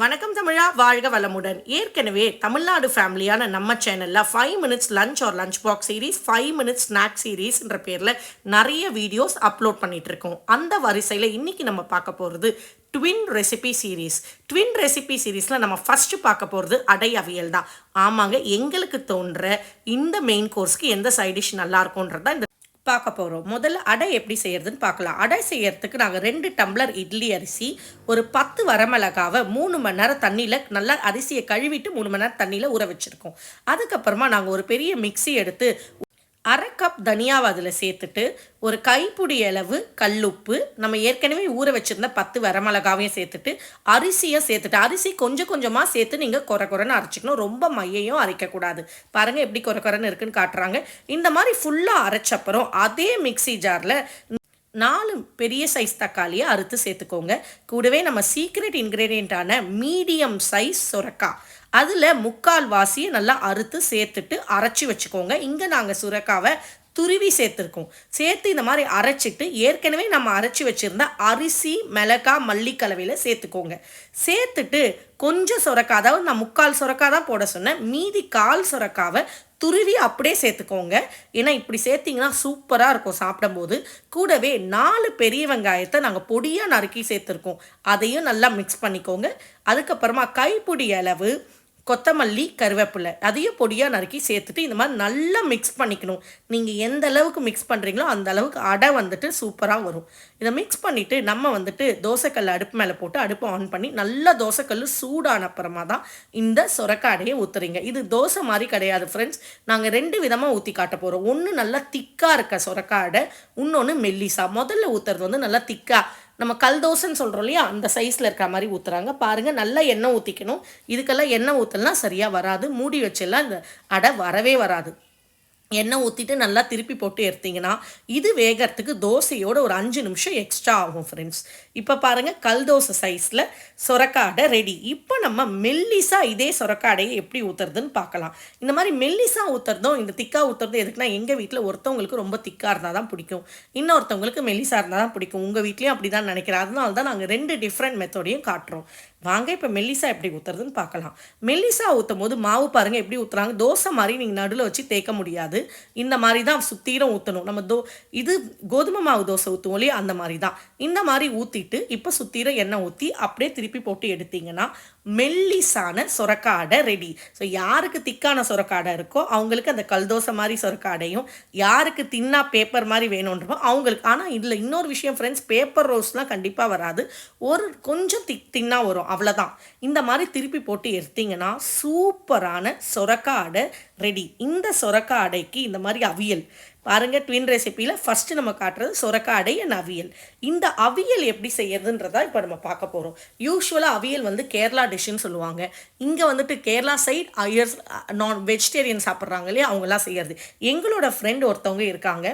வணக்கம் தமிழா வாழ்க வளமுடன். ஏற்கனவே தமிழ்நாடு ஃபேமிலியான நம்ம சேனலில் five minutes lunch or lunch box series five minutes snack சீரீஸ்ன்ற பேரில் நிறைய வீடியோஸ் அப்லோட் பண்ணிட்டு இருக்கோம் அந்த வரிசையில் இன்னைக்கு நம்ம பார்க்க போகிறது twin recipe series twin recipe சீரீஸில் நம்ம ஃபஸ்ட்டு பார்க்க போகிறது அடை அவியல் தான். ஆமாங்க எங்களுக்கு தோன்ற இந்த மெயின் கோர்ஸ்க்கு எந்த சைடிஷ் டிஷ் நல்லா இருக்கும்ன்றதான் இந்த பார்க்க போகிறோம் முதல்ல அடை எப்படி செய்யறதுன்னு பார்க்கலாம். அடை செய்யறதுக்கு நாங்கள் ரெண்டு டம்ளர் இட்லி அரிசி ஒரு பத்து வரமிளகாவை மூணு மணி நேரம் தண்ணியில் நல்லா அரிசியை கழுவிட்டு மூணு மணி நேரம் தண்ணியில் ஊற வச்சுருக்கோம். அதுக்கப்புறமா நாங்கள் ஒரு பெரிய மிக்ஸி எடுத்து அரை கப் தனியாவை அதில் சேர்த்துட்டு ஒரு கைப்பிடி அளவு கல்லுப்பு நம்ம ஏற்கனவே ஊற வச்சுருந்த பத்து வரமிளகாவையும் சேர்த்துட்டு அரிசியை சேர்த்துட்டு அரிசி கொஞ்சம் கொஞ்சமாக சேர்த்து நீங்கள் குறை குறைன்னு அரைச்சிக்கணும். ரொம்ப மையையும் அரைக்கக்கூடாது. பாருங்கள் எப்படி குறை குறைன்னு இருக்குன்னு காட்டுறாங்க. இந்த மாதிரி ஃபுல்லாக அரைச்சப்புறம் அதே மிக்ஸி ஜாரில் நாலு பெரிய சைஸ் தக்காளியை அறுத்து சேர்த்துக்கோங்க. கூடவே நம்ம சீக்ரெட் இன்க்ரீடியண்ட்டான மீடியம் சைஸ் சுரக்காய் அதில் முக்கால் வாசியை நல்லா அறுத்து சேர்த்துட்டு அரைச்சி வச்சுக்கோங்க. இங்கே நாங்கள் சுரக்காவை துருவி சேர்த்துருக்கோம். சேர்த்து இந்த மாதிரி அரைச்சிட்டு ஏற்கனவே நம்ம அரைச்சி வச்சுருந்த அரிசி மிளகா மல்லி கலவையில் சேர்த்துக்கோங்க. சேர்த்துட்டு கொஞ்சம் சுரக்காய் அதாவது நான் முக்கால் சுரக்கா தான் போட சொன்னேன். மீதி கால் சுரக்காவை துருவி அப்படியே சேர்த்துக்கோங்க. ஏன்னா இப்படி சேர்த்திங்கன்னா சூப்பராக இருக்கும் சாப்பிடும்போது. கூடவே நாலு பெரிய வெங்காயத்தை நாங்கள் பொடியாக நறுக்கி சேர்த்துருக்கோம். அதையும் நல்லா மிக்ஸ் பண்ணிக்கோங்க. அதுக்கப்புறமா கைப்பிடி அளவு கொத்தமல்லி கருவேப்பிலை அதையும் பொடியாக நறுக்கி சேர்த்துட்டு இந்த மாதிரி நல்லா மிக்ஸ் பண்ணிக்கணும். நீங்கள் எந்த அளவுக்கு மிக்ஸ் பண்ணுறீங்களோ அந்த அளவுக்கு அடை வந்துட்டு சூப்பராக வரும். இதை மிக்ஸ் பண்ணிவிட்டு நம்ம வந்துட்டு தோசைக்கல் அடுப்பு மேலே போட்டு அடுப்பை ஆன் பண்ணி நல்லா தோசைக்கல் சூடான அப்புறமா தான் இந்த சொரக்காய் ஊற்றுறீங்க இது தோசை மாதிரி கிடையாது ஃப்ரெண்ட்ஸ் நாங்கள் ரெண்டு விதமாக ஊற்றி காட்ட போகிறோம் ஒன்று நல்லா திக்காக இருக்க சொரக்காடை இன்னொன்று மெல்லிசா. முதல்ல ஊற்றுறது வந்து நல்லா திக்காக நம்ம கல் தோசைன்னு சொல்கிறோம் இல்லையா? அந்த சைஸில் இருக்கிற மாதிரி ஊற்றுறாங்க பாருங்கள் நல்லா எண்ணெய் ஊற்றிக்கணும் இதுக்கெல்லாம் எண்ணெய் ஊற்றலாம் சரியாக வராது. மூடி வச்செல்லாம் இந்த அடை வரவே வராது. எண்ணெய் ஊற்றிட்டு நல்லா திருப்பி போட்டு எடுத்தீங்கன்னா இது வேகிறதுக்கு தோசையோட ஒரு அஞ்சு நிமிஷம் எக்ஸ்ட்ரா ஆகும் ஃப்ரெண்ட்ஸ் இப்போ பாருங்கள் கல் தோசை சைஸில் சொரக்காடை ரெடி இப்போ நம்ம மெல்லிசா இதே சொரக்காடையை எப்படி ஊற்றுறதுன்னு பார்க்கலாம். இந்த மாதிரி மெல்லிசா ஊற்றுறதும் இந்த திக்கா ஊற்றுறதும் எதுக்குன்னா எங்கள் வீட்டில் ஒருத்தவங்களுக்கு ரொம்ப திக்காக இருந்தால் தான் பிடிக்கும். இன்னொருத்தவங்களுக்கு மெல்லிசா இருந்தால் தான் பிடிக்கும். உங்கள் வீட்லேயும் அப்படி தான் நினைக்கிறேன். அதனால தான் நாங்கள் ரெண்டு டிஃப்ரெண்ட் மெத்தோடையும் காட்டுறோம். வாங்க இப்போ மெல்லிசா எப்படி ஊற்றுறதுன்னு பார்க்கலாம். மெல்லிசா ஊற்றும் போது மாவு பாருங்கள் எப்படி ஊற்றுறாங்க தோசை மாதிரி நீங்கள் நடுவில் வச்சு தேய்க்க முடியாது. இந்த மாதிரி தான் சுத்தீரம் ஊற்றணும் நம்ம தோ இது கோதுமை மாவு தோசை ஊற்றுவோம் இல்லையா? அந்த மாதிரி தான். இந்த மாதிரி ஊற்றிட்டு இப்போ சுத்தீரம் எண்ணெய் ஊற்றி அப்படியே திருப்பி போட்டு எடுத்தீங்கன்னா மெல்லிசான சொரக்காடை ரெடி ஸோ யாருக்கு திக்கான சொரக்காடை இருக்கோ அவங்களுக்கு அந்த கல் தோசை மாதிரி சொரக்காடையும் யாருக்கு தின்னா பேப்பர் மாதிரி வேணுன்றமோ அவங்களுக்கு ஆனால் இதில் இன்னொரு விஷயம் ஃப்ரெண்ட்ஸ் பேப்பர் ரோஸ்லாம் கண்டிப்பாக வராது. ஒரு கொஞ்சம் திக் தின்னா வரும். அவ்வளோதான் இந்த மாதிரி திருப்பி போட்டு எடுத்தீங்கன்னா சூப்பரான சுரக்காடை ரெடி. இந்த சொரக்காய் அடைக்கு இந்த மாதிரி அவியல். பாருங்கள் ட்வின் ரெசிப்பியில் ஃபஸ்ட்டு நம்ம காட்டுறது சொரக்காய் அடை அண்ட் அவியல். இந்த அவியல் எப்படி செய்யறதுன்றதா இப்போ நம்ம பார்க்க போகிறோம் யூஸ்வலாக அவியல் வந்து கேரளா டிஷ்ஷுன்னு சொல்லுவாங்க. இங்கே வந்துட்டு கேரளா சைட் அயர்ஸ் நான் வெஜிடேரியன் சாப்பிட்றாங்க இல்லையா? அவங்களாம் செய்யறது. எங்களோட ஃப்ரெண்ட் ஒருத்தவங்க இருக்காங்க.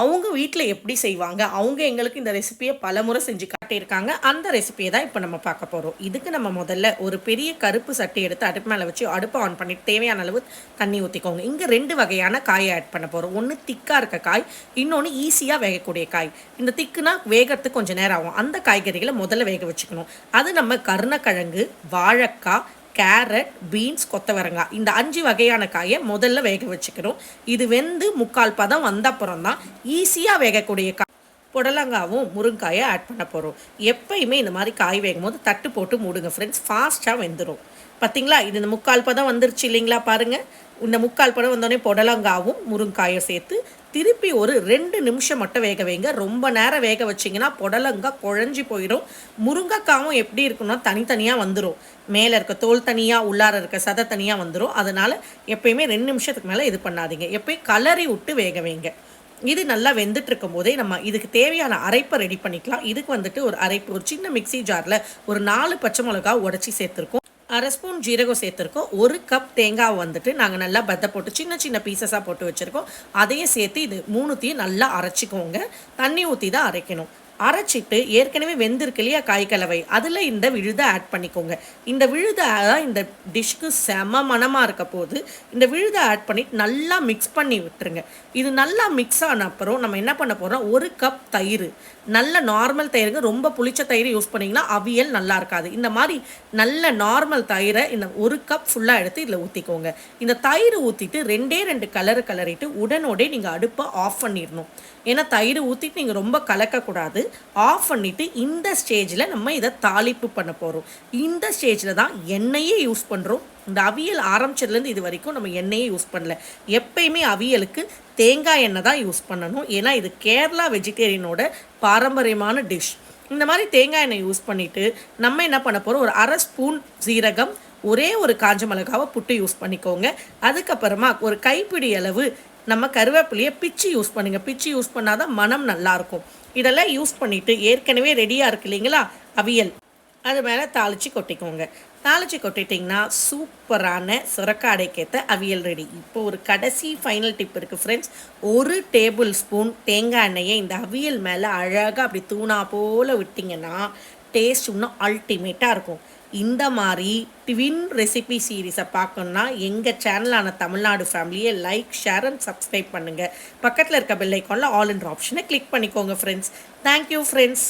அவங்க வீட்டில் எப்படி செய்வாங்க? அவங்க எங்களுக்கு இந்த ரெசிபியை பல முறை செஞ்சு காட்டியிருக்காங்க. அந்த ரெசிபியை தான் இப்போ நம்ம பார்க்க போகிறோம் இதுக்கு நம்ம முதல்ல ஒரு பெரிய கருப்பு சட்டி எடுத்து அடுப்பு மேலே வச்சு அடுப்பை ஆன் பண்ணிட்டு தேவையான அளவு தண்ணி ஊற்றிக்கோங்க இங்கே ரெண்டு வகையான காயை ஆட் பண்ண போகிறோம் ஒன்று திக்காக இருக்க காய் இன்னொன்று ஈஸியாக வேகக்கூடிய காய். இந்த திக்குனா வேகிறதுக்கு கொஞ்சம் நேரம் ஆகும். அந்த காய்கறிகளை முதல்ல வேக வச்சுக்கணும். அது நம்ம கருணக்கிழங்கு வாழைக்காய் கேரட் பீன்ஸ் கொத்தவரங்காய். இந்த அஞ்சு வகையான காயை முதல்ல வேக வச்சுக்கணும். இது வெந்து முக்கால் பதம் வந்த அப்புறம் தான் ஈஸியாக வேகக்கூடிய காய் புடலங்காவும் முருங்காயை ஆட் பண்ண போகிறோம் எப்பயுமே இந்த மாதிரி காய் வேகும் போது தட்டு போட்டு மூடுங்க ஃப்ரெண்ட்ஸ் ஃபாஸ்ட்டாக வெந்துடும் பார்த்தீங்களா இது இந்த முக்கால் பதம் வந்துருச்சு இல்லைங்களா பாருங்கள் இந்த முக்கால் பதம் வந்தோடனே புடலங்காவும் முருங்காயும் சேர்த்து திருப்பி ஒரு ரெண்டு நிமிஷம் மட்டும் வேக வைங்க. ரொம்ப நேரம் வேக வச்சிங்கன்னா புடலங்காய் குழஞ்சி போயிடும். முருங்கைக்காவும் எப்படி இருக்குன்னா தனித்தனியாக வந்துடும் மேலே இருக்க தோல் தனியாக உள்ளார இருக்க சதை தனியாக வந்துடும் அதனால் எப்பயுமே ரெண்டு நிமிஷத்துக்கு மேலே இது பண்ணாதீங்க. எப்பயும் கலரி விட்டு வேக வைங்க. இது நல்லா வெந்துட்டு இருக்கும் போதே நம்ம இதுக்கு தேவையான அரைப்பை ரெடி பண்ணிக்கலாம். இதுக்கு வந்துட்டு ஒரு அரைப்பு ஒரு சின்ன மிக்ஸி ஜாரில் ஒரு நாலு பச்சை மிளகா உடச்சி சேர்த்துருக்கோம். அரை ஸ்பூன் ஜீரகம் சேர்த்துருக்கோம். ஒரு கப் தேங்காய் வந்துட்டு நாங்கள் நல்லா பத்தை போட்டு சின்ன சின்ன பீசஸாக போட்டு வச்சுருக்கோம். அதையும் சேர்த்து இது மூணுத்தையும் நல்லா அரைச்சிக்கோங்க. தண்ணி ஊற்றி தான் அரைக்கணும். அரைச்சிட்டு ஏற்கனவே வெந்திருக்கு இல்லையா காய்கலவை? அதில் இந்த விழுதை ஆட் பண்ணிக்கோங்க. இந்த விழுதை தான் இந்த டிஷ்க்கு செம மனமாக இருக்க போது இந்த விழுதை ஆட் பண்ணிட்டு நல்லா மிக்ஸ் பண்ணி விட்டுருங்க. இது நல்லா மிக்ஸ் ஆன அப்புறம் நம்ம என்ன பண்ண போகிறோம் ஒரு கப் தயிர். நல்ல நார்மல் தயிருங்க ரொம்ப புளிச்ச தயிர் யூஸ் பண்ணிங்கன்னா அவியல் நல்லா இருக்காது. இந்த மாதிரி நல்ல நார்மல் தயிரை இந்த ஒரு கப் ஃபுல்லாக எடுத்து இதில் ஊற்றிக்கோங்க இந்த தயிர் ஊற்றிட்டு ரெண்டே ரெண்டு கலர் கலரிட்டு உடனோடே நீங்கள் அடுப்பை ஆஃப் பண்ணிடணும். ஏன்னா தயிர் ஊற்றிட்டு நீங்கள் ரொம்ப கலக்கக்கூடாது. ஆஃப் பண்ணிவிட்டு இந்த ஸ்டேஜில் நம்ம இதை தாளிப்பு பண்ண போகிறோம் இந்த ஸ்டேஜில் தான் எண்ணெயே யூஸ் பண்ணுறோம் இந்த அவியல் ஆரம்பிச்சதுலேருந்து இது வரைக்கும் நம்ம எண்ணெயே யூஸ் பண்ணல. எப்பயுமே அவியலுக்கு தேங்காய் எண்ணெய் தான் யூஸ் பண்ணணும். ஏன்னா இது கேரளா வெஜிடேரியனோட பாரம்பரியமான டிஷ் இந்த மாதிரி தேங்காய் எண்ணெய் யூஸ் பண்ணிவிட்டு நம்ம என்ன பண்ண போகிறோம் ஒரு அரை ஸ்பூன் சீரகம் ஒரே ஒரு காஞ்ச மிளகாவை புட்டு யூஸ் பண்ணிக்கோங்க. அதுக்கப்புறமா ஒரு கைப்பிடி அளவு நம்ம கருவேப்பிலையை பிச்சு யூஸ் பண்ணுங்கள் பிச்சு யூஸ் பண்ணால் தான் மனம் நல்லாயிருக்கும். இதெல்லாம் யூஸ் பண்ணிவிட்டு ஏற்கனவே ரெடியாக இருக்கு இல்லைங்களா? அவியல். அது மேலே தாளித்து கொட்டிக்கோங்க. தாளித்து கொட்டிட்டிங்கன்னா சூப்பரான சுரக்காடைக்கேற்ற அவியல் ரெடி. இப்போ ஒரு கடைசி ஃபைனல் டிப் இருக்குது ஃப்ரெண்ட்ஸ் ஒரு டேபிள் ஸ்பூன் தேங்காய் எண்ணெயை இந்த அவியல் மேலே அழகாக அப்படி தூணா போல் விட்டிங்கன்னா டேஸ்ட் இன்னும் அல்டிமேட்டாக இருக்கும். இந்த மாதிரி ட்வின் ரெசிபி சீரீஸை பார்க்கணுன்னா எங்கள் சேனலான தமிழ்நாடு ஃபேமிலியை லைக் ஷேர் அண்ட் சப்ஸ்கிரைப் பண்ணுங்கள் பக்கத்தில் இருக்க பெல்லைக்கானில் ஆல் இன் ஆப்ஷனை கிளிக் பண்ணிக்கோங்க ஃப்ரெண்ட்ஸ் தேங்க்யூ ஃப்ரெண்ட்ஸ்